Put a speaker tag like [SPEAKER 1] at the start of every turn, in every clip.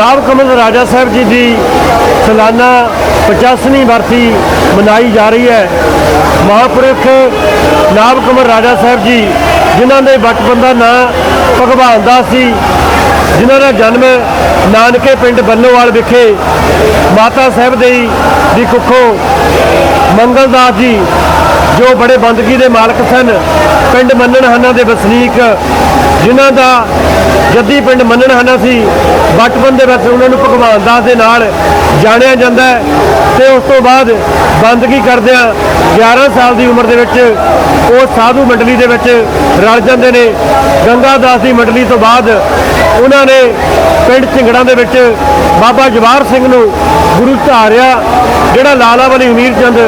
[SPEAKER 1] ਨਾਬ ਕਮਲ ਰਾਜਾ ਸਾਹਿਬ ਜੀ ਦੀ ਸਾਲਾਨਾ 85ਵੀਂ ਵਰਸੀ ਮਨਾਈ ਜਾ ਰਹੀ ਹੈ। ਮਹਾਂਪੁਰਖ ਨਾਬ ਕਮਲ ਰਾਜਾ ਸਾਹਿਬ ਜੀ, ਜਿਨ੍ਹਾਂ ਦੇ ਬਚਪਨ ਦਾ ਨਾਂ ਭਗਵਾਨ ਦਾਸ ਸੀ ਜਿਨ੍ਹਾਂ ਦਾ ਜਨਮ ਨਾਨਕੇ ਪਿੰਡ ਬੱਲੋਵਾਲ ਵਿਖੇ ਮਾਤਾ ਸਾਹਿਬ ਦੇ ਦੀ ਕੁੱਖੋਂ ਮੰਗਲਦਾਸ ਜੀ, ਜੋ ਬੜੇ ਬੰਦਗੀ ਦੇ ਮਾਲਕ ਸਨ, ਪਿੰਡ ਮੰਨਣ ਹਨਾ ਦੇ ਵਸਨੀਕ ਜਿਨ੍ਹਾਂ ਦਾ ਜੱਦੀ ਪਿੰਡ ਮੰਨਣ ਹਨਾ ਸੀ, ਬਚਪਨ ਦੇ ਵਿੱਚ ਉਹਨਾਂ ਨੂੰ ਭਗਵਾਨ ਦਾਸ ਦੇ ਨਾਲ ਜਾਣਿਆ ਜਾਂਦਾ ਹੈ ਤੇ ਉਸ ਤੋਂ ਬਾਅਦ ਬੰਦਗੀ ਕਰਦਿਆਂ 11 ਸਾਲ ਦੀ ਉਮਰ ਦੇ ਵਿੱਚ ਉਹ ਸਾਧੂ ਮੰਡਲੀ ਦੇ ਵਿੱਚ ਰਲ ਜਾਂਦੇ ਨੇ। ਗੰਗਾ ਦਾਸ ਦੀ ਮੰਡਲੀ ਤੋਂ ਬਾਅਦ ਉਹਨਾਂ ਨੇ ਪਿੰਡ ਝਿੰਗੜਾਂ ਦੇ ਵਿੱਚ ਬਾਬਾ ਜਵਾਹਰ ਸਿੰਘ ਨੂੰ ਗੁਰੂ ਧਾਰਿਆ, ਜਿਹੜਾ ਲਾਲਾ ਵਾਲੀ ਅਮੀਰ ਚੰਦ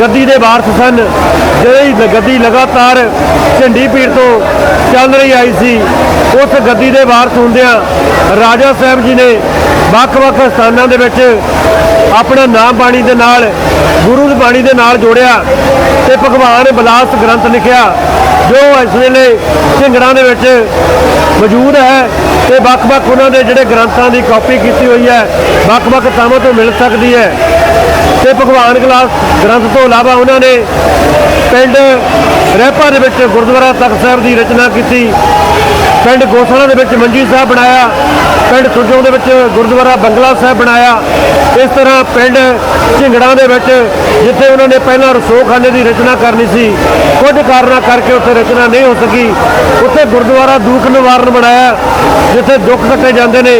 [SPEAKER 1] ਗੱਦੀ ਦੇ ਵਾਰਸ ਸਨ, ਜਿਹੜੀ ਗੱਦੀ ਲਗਾਤਾਰ ਝੰਡੀ ਪੀੜ ਤੋਂ ਚੱਲ ਰਹੀ ਆਈ ਸੀ, ਉਸ ਗੱਦੀ ਦੇ ਵਾਰਸ ਹੁੰਦਿਆਂ ਰਾਜਾ ਸਾਹਿਬ ਜੀ ਨੇ ਵੱਖ-ਵੱਖ ਸਥਾਨਾਂ ਦੇ ਵਿੱਚ ਆਪਣਾ ਨਾਮ ਬਾਣੀ ਦੇ ਨਾਲ, ਗੁਰੂ ਦੀ ਬਾਣੀ ਦੇ ਨਾਲ ਜੋੜਿਆ ਤੇ ਭਗਵਾਨ ਬਲਾਸ ਗ੍ਰੰਥ ਲਿਖਿਆ, ਜੋ ਇਸ ਵੇਲੇ ਝਿੰਗੜਾਂ ਦੇ ਵਿੱਚ ਮੌਜੂਦ ਹੈ ਤੇ ਵੱਖ-ਵੱਖ ਉਹਨਾਂ ਦੇ ਜਿਹੜੇ ਗ੍ਰੰਥਾਂ ਦੀ ਕਾਪੀ ਕੀਤੀ ਹੋਈ ਹੈ, ਵੱਖ-ਵੱਖ ਥਾਵਾਂ ਤੋਂ ਮਿਲ ਸਕਦੀ ਹੈ। ਤੇ ਭਗਵਾਨ ਗਲਾਸ ਗ੍ਰੰਥ ਤੋਂ ਇਲਾਵਾ ਉਹਨਾਂ ਨੇ ਪਿੰਡ ਰਹਿਪਾ ਦੇ ਵਿੱਚ ਗੁਰਦੁਆਰਾ ਤਖਤ ਸਾਹਿਬ ਦੀ ਰਚਨਾ ਕੀਤੀ। ਪਿੰਡ ਗੋਸਲਾ ਦੇ ਵਿੱਚ ਮੰਜੀ ਸਾਹਿਬ ਬਣਾਇਆ, ਪਿੰਡ ਸੁਰਜੋਂ ਦੇ ਵਿੱਚ ਗੁਰਦੁਆਰਾ ਬੰਗਲਾ ਸਾਹਿਬ ਬਣਾਇਆ। ਇਸ ਤਰ੍ਹਾਂ ਪਿੰਡ ਝਿੰਗੜਾਂ ਦੇ ਵਿੱਚ, ਜਿੱਥੇ ਉਹਨਾਂ ਨੇ ਪਹਿਲਾਂ ਰਸੋਖਾਨੇ ਦੀ ਰਚਨਾ ਕਰਨੀ ਸੀ, ਕੁਝ ਕਾਰਨਾਂ ਕਰਕੇ ਉੱਥੇ ਰਚਨਾ ਨਹੀਂ ਹੋ ਸਕੀ। ਉੱਥੇ ਗੁਰਦੁਆਰਾ ਦੁੱਖ ਨਿਵਾਰਨ ਬਣਾਇਆ, ਜਿੱਥੇ ਦੁੱਖ ਕੱਟੇ ਜਾਂਦੇ ਨੇ।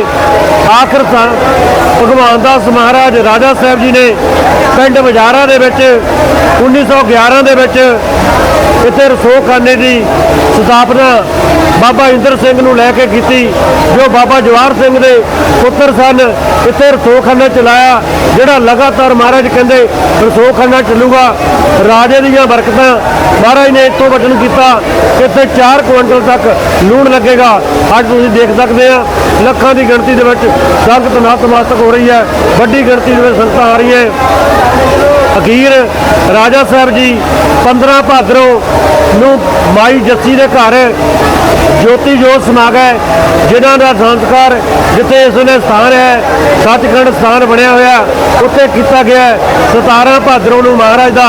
[SPEAKER 1] ਆਖਰ ਤਾਂ ਭਗਵਾਨ ਦਾਸ ਮਹਾਰਾਜ, ਰਾਜਾ ਸਾਹਿਬ ਜੀ ਨੇ ਪਿੰਡ ਬਜ਼ਾਰਾ ਦੇ ਵਿੱਚ 1911 ਦੇ ਵਿੱਚ ਇੱਥੇ ਰਸੋਖਾਨੇ ਦੀ ਸਥਾਪਨਾ ਬਾਬਾ ਇੰਦਰ ਸਿੰਘ ਨੂੰ ਲੈ ਕੇ ਕੀਤੀ, ਜੋ ਬਾਬਾ ਜਵਾਹਰ ਸਿੰਘ ਦੇ ਪੁੱਤਰ ਸਨ, ਇੱਥੇ ਰਸੋਖਾਨਾ ਚਲਾਇਆ, ਜਿਹੜਾ ਲਗਾਤਾਰ ਮਹਾਰਾਜ ਕਹਿੰਦੇ ਰਸੋਖਾਨਾ ਚੱਲੂਗਾ, ਰਾਜੇ ਦੀਆਂ ਬਰਕਤਾਂ, ਮਹਾਰਾਜ ਨੇ ਇੱਥੋਂ ਵਚਨ ਕੀਤਾ ਕਿ ਇੱਥੇ 4 ਕੁਇੰਟਲ ਤੱਕ ਲੂਣ ਲੱਗੇਗਾ। ਅੱਜ ਤੁਸੀਂ ਦੇਖ ਸਕਦੇ ਆ, ਲੱਖਾਂ ਦੀ ਗਿਣਤੀ ਦੇ ਵਿੱਚ ਸੰਗਤ ਨਤਮਸਤਕ ਹੋ ਰਹੀ ਹੈ, ਵੱਡੀ ਗਿਣਤੀ ਦੇ ਵਿੱਚ ਸੰਗਤਾਂ ਆ ਰਹੀਆਂ। ਅਖੀਰ ਰਾਜਾ ਸਾਹਿਬ ਜੀ 15 ਭਾਦਰੋਂ ਨੂੰ ਮਾਈ ਜੱਸੀ ਦੇ ਘਰ ਜੋਤੀ ਜੋਤ ਸਮਾ ਹੈ ਜਿਨ੍ਹਾਂ ਦਾ ਸੰਸਕਾਰ ਜਿੱਥੇ ਇਸ ਵੇਲੇ ਸਥਾਨ ਹੈ, ਸੱਚਖੰਡ ਸਥਾਨ ਬਣਿਆ ਹੋਇਆ, ਉੱਥੇ ਕੀਤਾ ਗਿਆ ਹੈ। 17 ਭਾਦਰੋਂ ਨੂੰ ਮਹਾਰਾਜ ਦਾ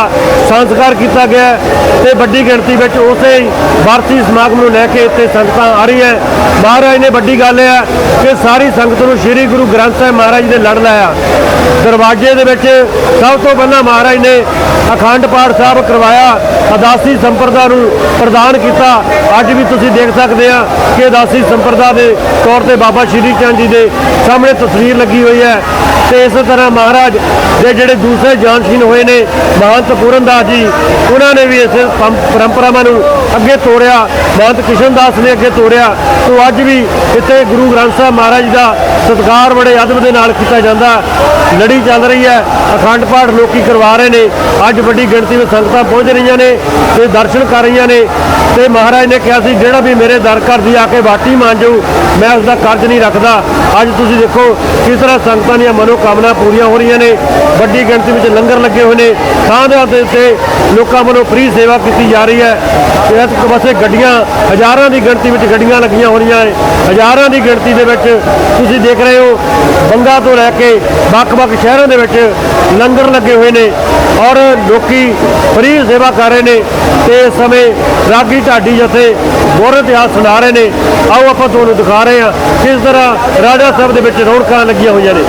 [SPEAKER 1] ਸੰਸਕਾਰ ਕੀਤਾ ਗਿਆ ਹੈ ਤੇ ਵੱਡੀ ਗਿਣਤੀ ਵਿੱਚ ਉਸੇ ਹੀ ਵਾਰਸੀ ਸਮਾਗਮ ਨੂੰ ਲੈ ਕੇ ਇੱਥੇ ਸੰਗਤਾਂ ਆ ਰਹੀਆਂ ਮਹਾਰਾਜ ਨੇ ਵੱਡੀ ਗੱਲ ਹੈ ਕਿ ਸਾਰੀ ਸੰਗਤ ਨੂੰ ਸ੍ਰੀ ਗੁਰੂ ਗ੍ਰੰਥ ਸਾਹਿਬ ਮਹਾਰਾਜ ਦੇ ਲੜ ਲਾਇਆ ਦਰਵਾਜ਼ੇ ਦੇ ਵਿੱਚ ਸਭ ਤੋਂ ਪਹਿਲਾਂ ਮਹਾਰਾਜ ਨੇ ਅਖੰਡ ਪਾਠ ਸਾਹਿਬ ਕਰਵਾਇਆ, ਅਦਾਸੀ ਸੰਪਰਦਾ ਨੂੰ ਪ੍ਰਦਾਨ ਕੀਤਾ। ਅੱਜ ਵੀ ਤੁਸੀਂ ਦੇਖ ਸਕਦੇ ਆ ਕਿ ਅਦਾਸੀ ਸੰਪਰਦਾ ਦੇ ਤੌਰ ਤੇ ਬਾਬਾ ਸ਼੍ਰੀ ਚੰਦ ਜੀ ਦੇ ਸਾਹਮਣੇ ਤਸਵੀਰ ਲੱਗੀ ਹੋਈ ਹੈ। ਤੇ ਇਸੇ ਤਰ੍ਹਾਂ ਮਹਾਰਾਜ ਦੇ ਜਿਹੜੇ ਦੂਸਰੇ ਜਾਨਸ਼ੀਨ ਹੋਏ ਨੇ, ਮਹੰਤ ਪੂਰਨਦਾਸ ਜੀ, ਉਹਨਾਂ ਨੇ ਵੀ ਇਸ ਪੰ- ਪਰੰਪਰਾਵਾਂ ਨੂੰ ਅੱਗੇ ਤੋੜਿਆ ਮਹੰਤ ਕਿਸ਼ਨਦਾਸ ਨੇ ਅੱਗੇ ਤੋੜਿਆ ਤੋਂ ਅੱਜ ਵੀ ਇੱਥੇ ਗੁਰੂ ਗ੍ਰੰਥ ਸਾਹਿਬ ਮਹਾਰਾਜ ਦਾ ਸਤਿਕਾਰ ਬੜੇ ਅਦਬ ਦੇ ਨਾਲ ਕੀਤਾ ਜਾਂਦਾ। ਲੜੀ ਚੱਲ ਰਹੀ ਹੈ। ਅਖੰਡ ਪਾਠ ਲੋਕੀ ਕਰਵਾ ਰਹੇ ਨੇ। ਅੱਜ ਵੱਡੀ ਗਿਣਤੀ ਵਿੱਚ ਸੰਗਤਾਂ ਪਹੁੰਚ ਰਹੀਆਂ ਨੇ ਤੇ ਦਰਸ਼ਨ ਕਰ ਰਹੀਆਂ ਨੇ। ਤੇ ਮਹਾਰਾਜ ਨੇ ਕਿਹਾ ਸੀ, ਜਿਹੜਾ ਵੀ ਮੇਰੇ ਦਰ ਘਰ ਦੀ ਆ ਕੇ ਬਾਟੀ ਮੰਨਜੂ ਮੈਂ ਉਸ ਦਾ ਕਰਜ਼ ਨਹੀਂ ਰੱਖਦਾ। ਅੱਜ ਤੁਸੀਂ ਦੇਖੋ ਕਿਸ ਤਰ੍ਹਾਂ ਸੰਗਤਾਂ ਦੀਆਂ ਮਨੋਕਾਮਨਾ ਪੂਰੀਆਂ ਹੋ ਰਹੀਆਂ ਨੇ। ਵੱਡੀ ਗਿਣਤੀ ਵਿੱਚ ਲੰਗਰ ਲੱਗੇ ਹੋਏ ਨੇ। ਥਾਂ ਦੇ ਉੱਤੇ ਲੋਕਾਂ ਵੱਲੋਂ ਫ੍ਰੀ ਸੇਵਾ ਕੀਤੀ ਜਾ ਰਹੀ ਹੈ। ਤੇ ਇਸ ਪਾਸੇ ਗੱਡੀਆਂ, ਹਜ਼ਾਰਾਂ ਦੀ ਗਿਣਤੀ ਵਿੱਚ ਗੱਡੀਆਂ ਲੱਗੀਆਂ ਹੋ ਰਹੀਆਂ ਨੇ। ਹਜ਼ਾਰਾਂ ਦੀ ਗਿਣਤੀ ਦੇ ਵਿੱਚ ਤੁਸੀਂ ਦੇਖ ਰਹੇ ਹੋ, ਬੰਗਾ ਤੋਂ ਲੈ ਕੇ ਵੱਖ-ਵੱਖ ਸ਼ਹਿਰਾਂ ਦੇ ਵਿੱਚ ਲੰਗਰ ਲੱਗੇ ਹੋਏ ਨੇ। ਨੇ ਔਰ ਲੋਕੀ ਫਰੀ ਸੇਵਾ ਕਰ ਰਹੇ ਨੇ ਤੇ ਇਸ ਸਮੇਂ ਰਾਗੀ ਢਾਡੀ ਜਥੇ ਗੁਰ ਇਤਿਹਾਸ ਸੁਣਾ ਰਹੇ ਨੇ, ਆਓ ਆਪਾਂ ਤੁਹਾਨੂੰ ਦਿਖਾ ਰਹੇ ਹਾਂ ਕਿਸ ਤਰ੍ਹਾਂ ਰਾਜਾ ਸਾਹਿਬ ਦੇ ਵਿੱਚ ਰੌਣਕਾਂ ਲੱਗੀਆਂ ਹੋਈਆਂ ਨੇ।